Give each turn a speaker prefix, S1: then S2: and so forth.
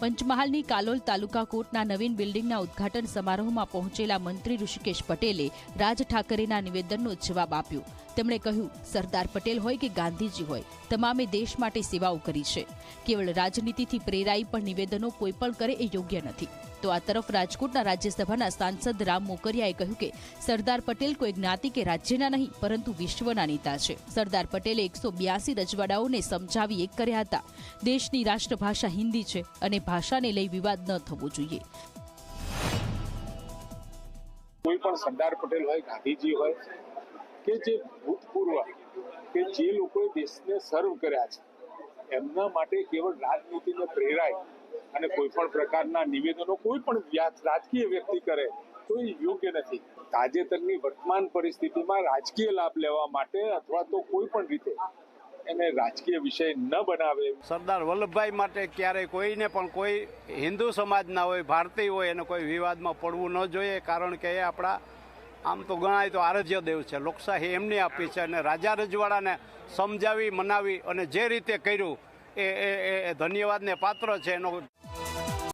S1: પંચમહાલની કાલોલ તાલુકા કોર્ટના નવીન બિલ્ડિંગના ઉદ્ઘાટન સમારોહમાં પહોંચેલા મંત્રી ઋષિકેશ પટેલે રાજ ઠાકરેના નિવેદનનો જવાબ આપ્યો. તેમણે કહ્યું, સરદાર પટેલ હોય કે ગાંધીજી હોય, તમામે દેશ માટે સેવાઓ કરી છે. કેવળ રાજનીતિથી પ્રેરાઈ પણ નિવેદનો કોઈ પણ કરે એ યોગ્ય નથી. તો આ તરફ રાજકોટના રાજ્યસભાના સાંસદ રામ મોકરિયાએ કહ્યું કે, સરદાર પટેલ કોઈ જ્ઞાતિ કે રાજ્યના નહીં, પરંતુ વિશ્વના નેતા છે. સરદાર પટેલે એકસો બ્યાસી રજવાડાઓને સમજાવી એક કર્યા હતા. દેશની રાષ્ટ્રભાષા હિન્દી છે અને ભાષાને લઈ વિવાદ ન થવો જોઈએ.
S2: કોઈ પણ સરદાર પટેલ હોય, ગાંધીજી હોય, કે જે ભૂતપૂર્વ કે જે લોકોએ દેશને સર્વ કર્યા છે, એમના માટે કેવળ રાજનીતિને પ્રેરાય અને કોઈ પણ પ્રકારના નિવેદનો, કોઈ પણ રાજકીય વ્યક્તિ કરે, તો એ યોગ્ય નથી. તાજેતરની વર્તમાન પરિસ્થિતિમાં રાજકીય લાભ લેવા માટે અથવા તો કોઈ પણ રીતે એને રાજકીય વિષય ન બનાવે
S3: સરદાર વલ્લભભાઈ માટે ક્યારેય કોઈને પણ કોઈ હિન્દુ સમાજના હોય, ભારતીય હોય, એને કોઈ વિવાદમાં પડવું ન જોઈએ, કારણ કે એ આપણા, આમ તો ગણાય તો આરાધ્ય દેવ છે. લોકશાહી એમની આપી છે અને રાજા રજવાડાને સમજાવી, મનાવી અને જે રીતે કર્યું એ એ એ ધન્યવાદને પાત્ર છે એનો